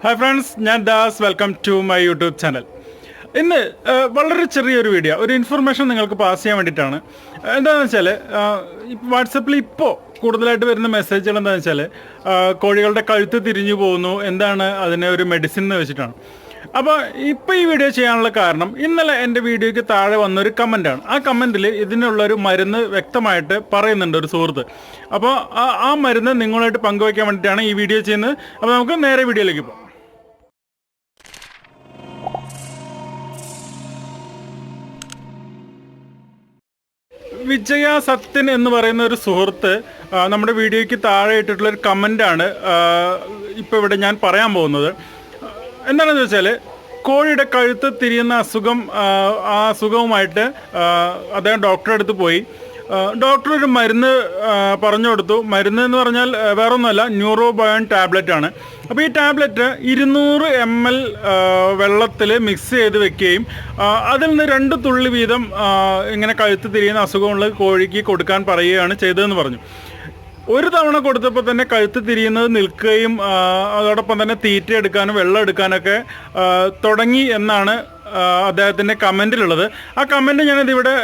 Hi friends ഞാൻ Das. Welcome to my YouTube channel ഇന്ന് വളരെ ചെറിയൊരു വീഡിയോ ഒരു ഇൻഫർമേഷൻ നിങ്ങൾക്ക് പാസ് ചെയ്യാൻ വേണ്ടിയിട്ടാണ്. എന്താണെന്ന് വെച്ചാൽ വാട്സപ്പിൽ ഇപ്പോൾ കൂടുതലായിട്ട് വരുന്ന മെസ്സേജുകൾ എന്താണെന്ന് വെച്ചാൽ കോഴികളുടെ കഴുത്ത് തിരിഞ്ഞു പോകുന്നു എന്താണ് അതിനെ ഒരു മെഡിസിൻ എന്ന് വെച്ചിട്ടാണ്. അപ്പോൾ ഇപ്പോൾ ഈ വീഡിയോ ചെയ്യാനുള്ള കാരണം ഇന്നലെ എന്റെ വീഡിയോയ്ക്ക് താഴെ വന്നൊരു കമന്റാണ് ആ കമന്റിൽ ഇതിനുള്ളൊരു മരുന്ന് വ്യക്തമായിട്ട് പറയുന്നുണ്ട് ഒരു സുഹൃത്ത്. അപ്പോൾ ആ മരുന്ന് നിങ്ങളുമായിട്ട് പങ്കുവയ്ക്കാൻ വേണ്ടിയിട്ടാണ് ഈ വീഡിയോ ചെയ്യുന്നത്. അപ്പോൾ നമുക്ക് നേരെ വീഡിയോയിലേക്ക് പോകാം. വിജയ സത്യൻ എന്ന് പറയുന്ന ഒരു സുഹൃത്ത് നമ്മുടെ വീഡിയോയ്ക്ക് താഴെ ഇട്ടിട്ടുള്ള ഒരു കമന്റാണ് ഇപ്പോൾ ഇവിടെ ഞാൻ പറയാൻ പോകുന്നത്. എന്താണെന്ന് വെച്ചാൽ കോഴിയുടെ കഴുത്ത് തിരിയുന്ന അസുഖം ആ, അസുഖവുമായിട്ട് അദ്ദേഹം ഡോക്ടറെ അടുത്ത് പോയി. ഡോക്ടർ ഒരു മരുന്ന് പറഞ്ഞു കൊടുത്തു മരുന്ന് എന്ന് പറഞ്ഞാൽ വേറെ വേറൊന്നുമല്ല ന്യൂറോബയോൺ ടാബ്ലറ്റ് ആണ്. അപ്പോൾ ഈ ടാബ്ലറ്റ് ഇരുന്നൂറ് എം എൽ വെള്ളത്തിൽ മിക്സ് ചെയ്ത് വെക്കുകയും അതിൽ നിന്ന് രണ്ട് തുള്ളി വീതം ഇങ്ങനെ കഴുത്ത് തിരിയുന്ന അസുഖമുള്ള കോഴിക്ക് കൊടുക്കാൻ പറയുകയാണ് ചെയ്തതെന്ന് പറഞ്ഞു. ഒരു തവണ കൊടുത്തപ്പോൾ തന്നെ കഴുത്ത് തിരിയുന്നത് നിൽക്കുകയും അതോടൊപ്പം തന്നെ തീറ്റ എടുക്കാനും വെള്ളം എടുക്കാനൊക്കെ തുടങ്ങി എന്നാണ് അദ്ദേഹത്തിന്റെ കമന്റിലുള്ളത് ആ കമന്റ് ഞാനിതിവിടെ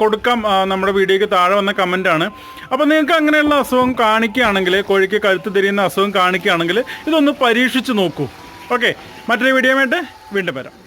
കൊടുക്കാം. നമ്മുടെ വീഡിയോയ്ക്ക് താഴെ വന്ന കമന്റാണ് അപ്പോൾ നിങ്ങൾക്ക് അങ്ങനെയുള്ള അസുഖം കാണിക്കുകയാണെങ്കിൽ കോഴിക്ക് കഴുത്ത് തിരിയുന്ന അസുഖം കാണിക്കുകയാണെങ്കിൽ ഇതൊന്ന് പരീക്ഷിച്ച് നോക്കൂ. ഓക്കെ. മറ്റൊരു വീഡിയോ ആയിട്ട് വീണ്ടും വരാം.